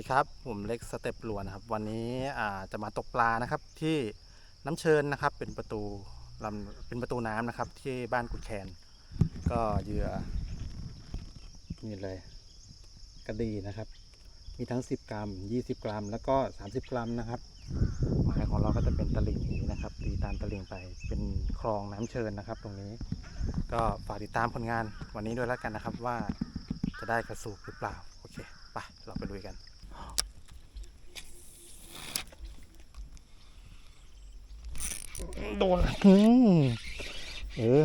ดีครับ ผมเล็กสเต็ปลวนนะครับ วันนี้จะมาตกปลานะครับที่น้ำเชิญนะครับ เป็นประตูลำเป็นประตูน้ำนะครับ ที่บ้านกุดแคน ก็เหยื่อนี่เลยกระดีนะครับ มีทั้ง 10 กรัม 20 กรัม แล้วก็ 30 กรัมนะครับหมายของเราก็จะเป็นตะลิ่งนี้นะครับตีตามตะลิ่งไปเป็นคลองน้ำเชิญนะครับ ตรงนี้ ก็ฝากติดตามผลงานวันนี้ด้วยแล้วกันนะครับว่าจะได้กระสูบหรือเปล่า โอเค ไป เราไปลุยกัน โดนเออ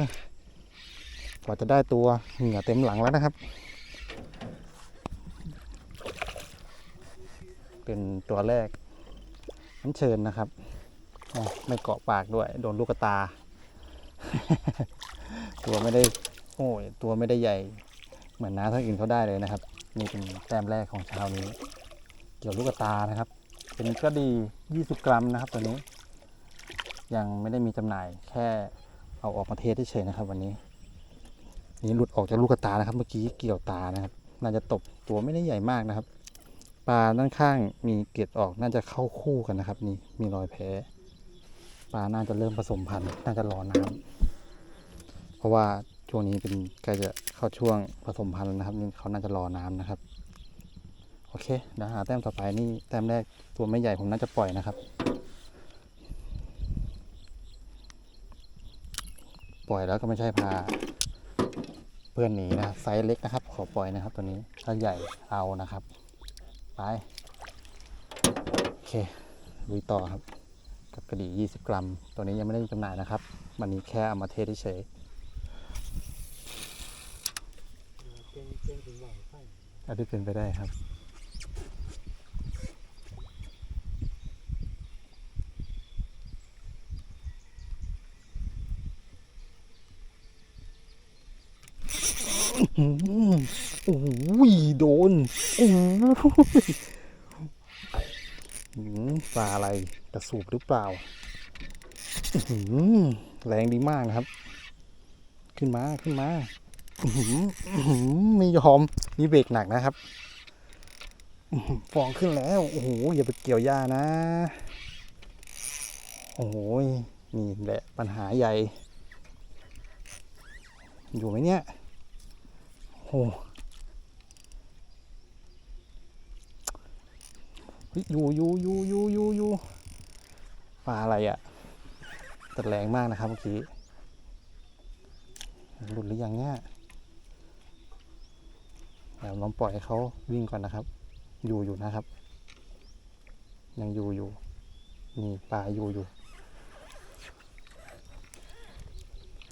กว่าจะได้ตัวเหงื่อเต็มหลังแล้วนะครับ เป็นตัวแรกน้ำเชิญนะครับ ไม่เกาะปากด้วย โดนลูกตา ตัวไม่ได้โอ้ยตัวไม่ได้ใหญ่ เหมือนน้าท่านอื่นเขาได้เลยนะครับ นี่เป็นแต้มแรกของเช้านี้ เกี่ยวลูกกตานะครับ เป็นก็ดี 20 กรัมนะครับตัวนี้ ยังไม่ได้มีจำหน่ายแค่เอาออกมาเทสเฉยๆนะครับ วันนี้ นี่หลุดออกจากลูกตานะครับ เมื่อกี้เกี่ยวตานะครับ น่าจะตบตัวไม่ได้ใหญ่มากนะครับ ปลาด้านข้างมีเกล็ดออกน่าจะเข้าคู่กันนะครับ นี่มีรอยแผลปลาน่าจะเริ่มผสมพันธุ์น่าจะรอน้ำเพราะว่าช่วงนี้เป็นใกล้จะเข้าช่วงผสมพันธุ์แล้วนะครับนี่เขาน่าจะรอน้ำนะครับโอเคเดี๋ยวหาแต้มต่อไปนี่แต้มแรกตัวไม่ใหญ่ผมน่าจะปล่อยนะครับ ปล่อยแล้วก็ไม่ใช่พา เพื่อนหนีนะครับไซส์เล็กนะครับ ขอปล่อยนะครับตัวนี้ถ้าใหญ่เอานะครับ ไป โอเคลุยต่อครับ กับกระดี่20 กรัม ตัวนี้ยังไม่ได้จำหน่ายนะครับ วันนี้แค่เอามาเทสเฉยเป็นเป็นถึงหวังไฟๆอาจจะเป็นไปได้ครับ อื้อหือ โอ้โหโดนโอ้ปลาอะไรกระสูบหรือเปล่าแรงดีมากนะครับ ขึ้นมาขึ้นมาไม่ยอมมีเบรกหนักนะครับฟองขึ้นแล้ว โอ้โหอย่าไปเกี่ยวหญ้านะ โอ้โหนี่แหละปัญหาใหญ่ อยู่ไหมเนี่ย โอ้ยอยู่อยู่อยู่อยู่อยู่อยู่ปลาอะไรอะ่ะแต่แรงมากนะครับเมื่อกี้หลุดหรือยังเนี่ยเดี๋ยวลองปล่อยให้เขาวิ่งก่อนนะครับ อยู่อยู่นะครับ ยังอยู่อยู่นี่ปลาอยู่อยู่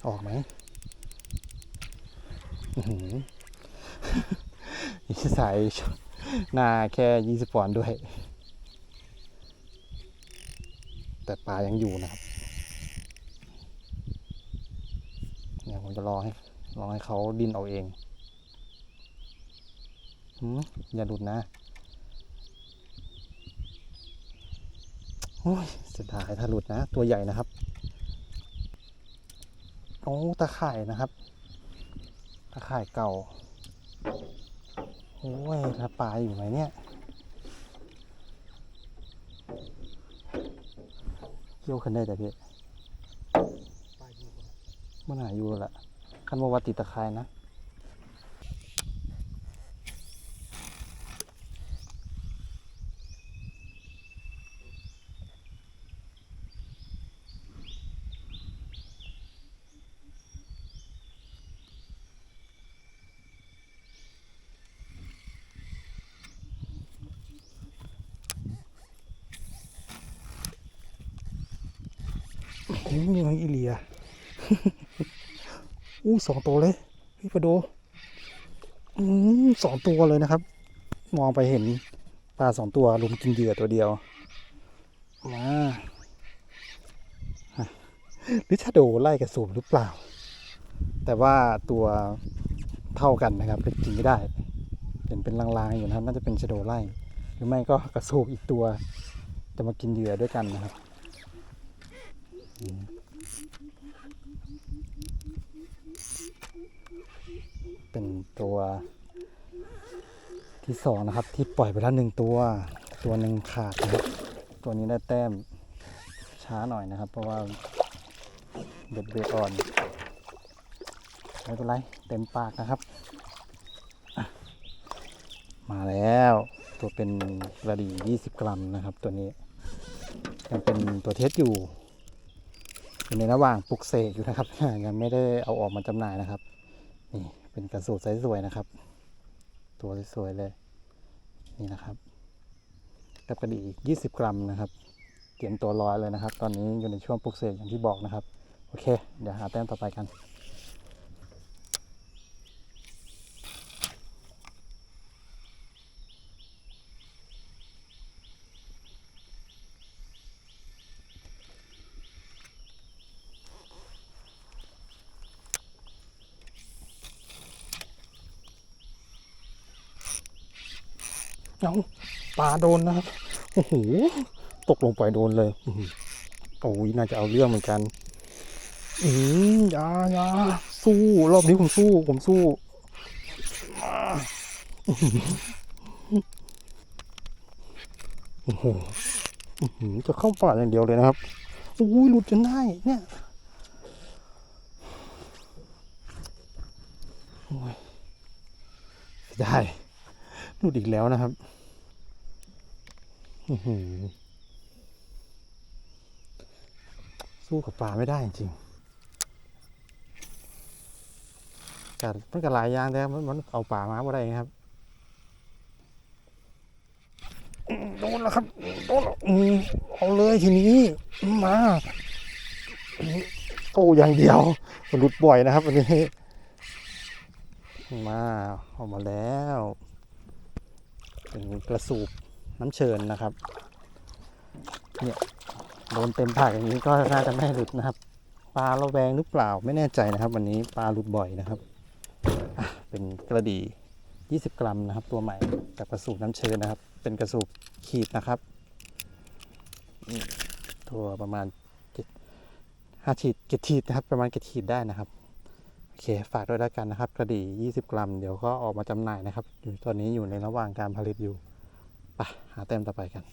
ออกไหมอือหือ นี่ใส่หน้าแค่ยี่สิบปอนด์ด้วย แต่ปลายังอยู่นะครับเนี่ยผมจะรอให้รอให้เขาดิ้นเอาเองอย่าหลุดนะโอ้ยเสียดายถ้าหลุดนะ ตัวใหญ่นะครับโอ้ตะข่ายนะครับ ตะข่ายเก่า โอ้ยแล้วปลาอยู่ไหมเนี่ย เกี่ยวขึ้นได้แต่พี่ปลาอยู่บ่มันหาอยู่แหละคันว่าวัดติดตะไคร่นะ มีน้องอีเลียอู้สองตัวเลยพี่ปะโดอืมสองตัวเลยนะครับ มองไปเห็นปลาสองตัวลุมกินเหยื่อตัวเดียวมาหรือชาโดไล่กระสูบหรือเปล่า แต่ว่าตัวเท่ากันนะครับเป็นกินไม่ได้เห็นเป็นลางๆอยู่นะครับ น่าจะเป็นชาโดไล่หรือไม่ก็กระสูบอีกตัว จะมากินเหยื่อด้วยกันนะครับ เป็นตัวที่สองนะครับ ที่ปล่อยไปแล้วหนึ่งตัว ตัวหนึ่งขาดนะครับ ตัวนี้ได้แต้มช้าหน่อยนะครับ เพราะว่าเบ็ดเบ็ดอ่อนไม่เป็นไรเต็มปากนะครับ มาแล้วตัวเป็นกระดี่20 กรัมนะครับ ตัวนี้ยังเป็นตัวเทสอยู่ อยู่ในระหว่างปลุกเสกอยู่นะครับ ยังไม่ได้เอาออกมาจำหน่ายนะครับ นี่เป็นกระสูตรไซส์สวยนะครับ ตัวสวยๆเลย นี่นะครับกับกระดีอีก20กรัมนะครับ เตรียมตัวลอยเลยนะครับ ตอนนี้อยู่ในช่วงปลุกเสกอย่างที่บอกนะครับ โอเค เดี๋ยวหาแต้มต่อไปกัน เอาปลาโดนนะครับ โอ้โห ตกลงไปโดนเลยโอ้ยน่าจะเอาเรื่องเหมือนกัน อืมยายาสู้ รอบนี้ผมสู้ ผมสู้โอ้โหหือจะเข้าป่าอย่างเดียวเลยนะครับโอ้ยหลุดจนได้ เนี่ยโอ้ยได้ หลุดอีกแล้วนะครับสู้กับปลาไม่ได้จริงกัดมันก็หลายอย่างแต่มันเอาปลามาบ่ได้ครับโดนแล้วครับโดนแล้วอืมเอาเลยทีนี้มาโอ้อย่างเดียวหลุดบ่อยนะครับวันนี้มาออกมาแล้ว เป็นกระสูบน้ำเชิญนะครับเนี่ยโดนเต็มปากอย่างนี้ก็น่าจะไม่หลุดนะครับ ปลาระแวงหรือเปล่าไม่แน่ใจนะครับ วันนี้ปลาหลุดบ่อยนะครับเป็นกระดี20 กรัมนะครับ ตัวใหม่กับกระสูบน้ำเชิญนะครับ เป็นกระสูบขีดนะครับตัวประมาณห้าขีดเจ็ดขีดนะครับ ประมาณเจ็ดขีดได้นะครับ เคฝากด้วยแล้วกันนะครับ กระดี่ 20 กรัม เดี๋ยวก็ออกมาจำหน่ายนะครับ อยู่ตอนนี้อยู่ในระหว่างการผลิตอยู่ไปหาแต้มต่อไปกัน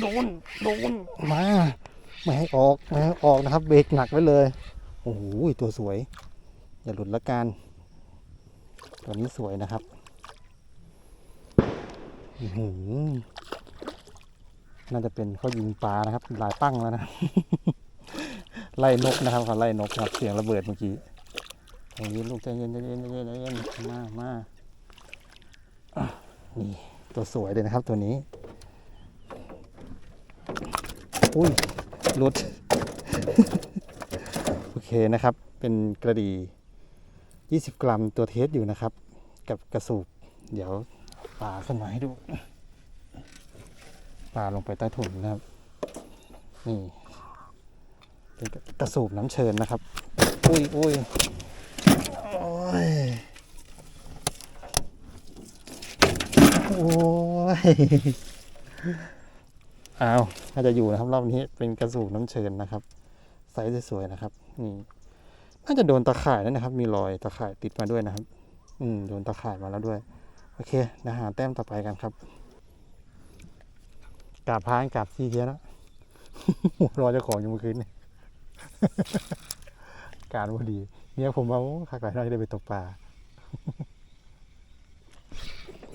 โดน โดน มาไม่ให้ออกไม่ให้ออกนะครับ เบรกหนักไว้เลย โอ้โหตัวสวย อย่าหลุดละกันตัวนี้สวยนะครับอื้อหือ น่าจะเป็นเขายิงปลานะครับ หลายปั้งแล้วนะ ไล่นกนะครับเขาไล่นกครับเสียงระเบิดเมื่อกี้ใจเย็นลูกใจเย็นใจเย็นใจเย็นใจเย็นมามานี่ตัวสวยเลยนะครับตัวนี้ อุ้ยหลุด โอเคนะครับ เป็นกระดี่20 กรัมตัวเทสอยู่นะครับ กับกระสูบ เดี๋ยว ปลาขึ้นมาให้ดูปลาลงไปใต้ถุนนะครับ นี่เป็นกระสูบน้ำเชิญนะครับ อุ้ยอุ้ยโอ้ยโอ้ยอ้าวน่าจะอยู่นะครับรอบนี้เป็นกระสูบน้ำเชิญนะครับไซส์สวยๆนะครับนี่น่าจะโดนตะข่ายแล้วนะครับ มีรอยตะข่ายติดมาด้วยนะครับ อืมโดนตะข่ายมาแล้วด้วย โอเคนะหาแต้มต่อไปกันครับกาบพานกาบซีเทียแล้วหัวรอเจ้าของอยู่เมื่อคืนนี่การพอดีเนี่ยผมมาขักหลายน้อยได้ไปตกปลา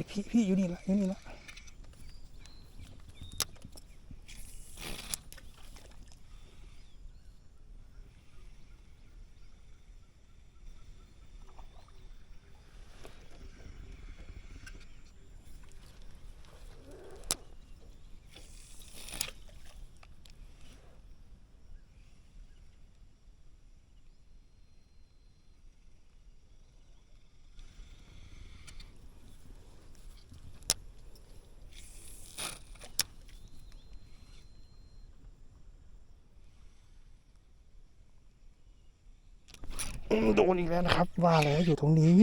พี่พี่อยู่นี่ละอยู่นี่ละ โดนอีกแล้วนะครับ ว่าแล้วอยู่ตรงนี้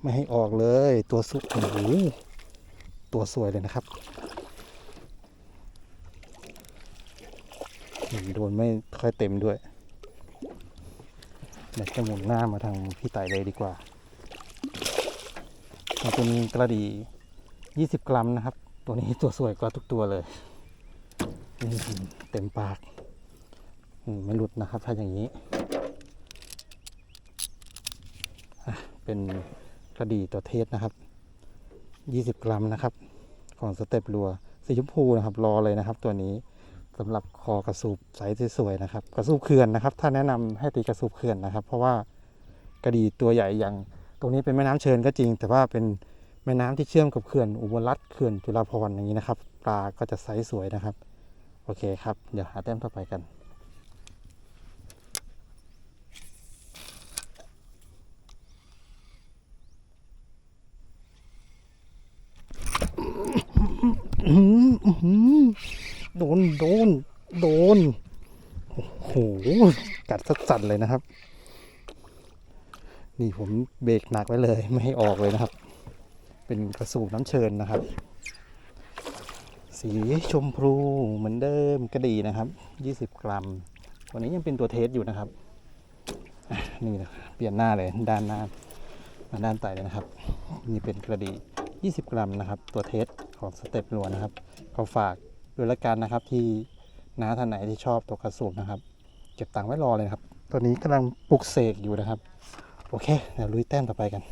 ไม่ให้ออกเลย ตัวสุดโอ้โหตัวสวยเลยนะครับโดนไม่ค่อยเต็มด้วยเดี๋ยวจะหมุนหน้ามาทางพี่ไต่เลยดีกว่ามันเป็นกระดี20 กรัมนะครับ ตัวนี้ตัวสวยกว่าทุกตัวเลย เต็มปาก ไม่หลุดนะครับถ้าอย่างนี้ เป็นกระดีตัวเทศนะครับ 20 กรัมนะครับ ของสเต็ปรัวสีชมพูนะครับ รอเลยนะครับ ตัวนี้สำหรับคอกระสูบไซส์สวยๆนะครับ กระสูบเขื่อนนะครับ ถ้าแนะนำให้ตีกระสูบเขื่อนนะครับ เพราะว่ากระดีตัวใหญ่อย่าง ตรงนี้เป็นแม่น้ำเชิญก็จริง แต่ว่าเป็นแม่น้ำที่เชื่อมกับเขื่อนอุบลรัฐเขื่อนจุฬาภรณ์อย่างนี้นะครับ ปลาก็จะไซส์สวยนะครับ โอเคครับ เดี๋ยวหาแต้มต่อไปกัน อื้อหืออื้อหือ โดน โดน โดน โอ้โหกัดสัดสั่นเลยนะครับ นี่ผมเบรกหนักไว้เลย ไม่ให้ออกเลยนะครับ เป็นกระสูบน้ำเชิญนะครับ สีชมพูเหมือนเดิมก็ดีนะครับ 20 กรัม วันนี้ยังเป็นตัวเทสอยู่นะครับ นี่นะเปลี่ยนหน้าเลยด้านหน้ามาด้านใต้เลยนะครับ นี่เป็นกระดี 20 กรัมนะครับ ตัวเทสของสเต็ปลัวนะครับ เขาฝากด้วยละกันนะครับ ที่น้าท่านไหนที่ชอบตัวกระสุนนะครับ เก็บตังค์ไว้รอเลยครับ ตัวนี้กำลังปลุกเสกอยู่นะครับ โอเคเดี๋ยวลุยแต้มต่อไปกัน